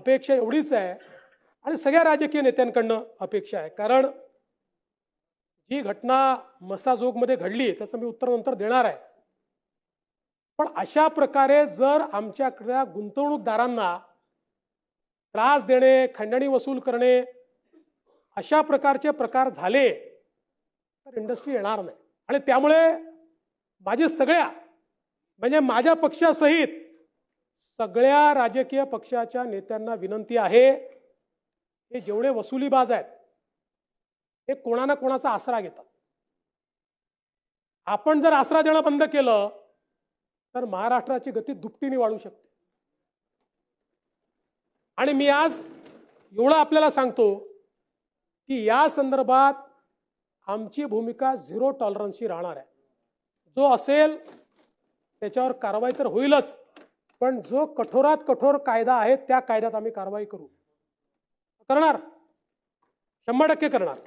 अपेक्षा एवढीच आहे. आणि सगळ्या राजकीय नेत्यांकडनं अपेक्षा आहे. कारण जी घटना मसाजोगमध्ये घडली त्याचं मी उत्तर नंतर देणार आहे. पण अशा प्रकारे जर आमच्याकडल्या गुंतवणूकदारांना त्रास देणे खंडणी वसूल करणे अशा प्रकारचे प्रकार झाले तर इंडस्ट्री येणार नाही. आणि त्यामुळे माझे सगळ्या म्हणजे माझ्या पक्षासहित सगळ्या राजकीय पक्षाच्या नेत्यांना विनंती आहे हे जेवढे वसुलीबाज आहेत हे कोणा ना कोणाचा आसरा घेतात? आपण जर आसरा देणं बंद केलं तर महाराष्ट्राची गती दुपटीने वाढू शकते. आणि मी आज एवढं आपल्याला सांगतो की या संदर्भात आमची भूमिका झिरो टॉलरन्सची राहणार आहे. जो असेल त्याच्यावर कारवाई तर होईलच. पण जो कठोरात कठोर कायदा आहे त्या कायद्यात आम्ही कारवाई करू. करणार. शंभर टक्के करणार.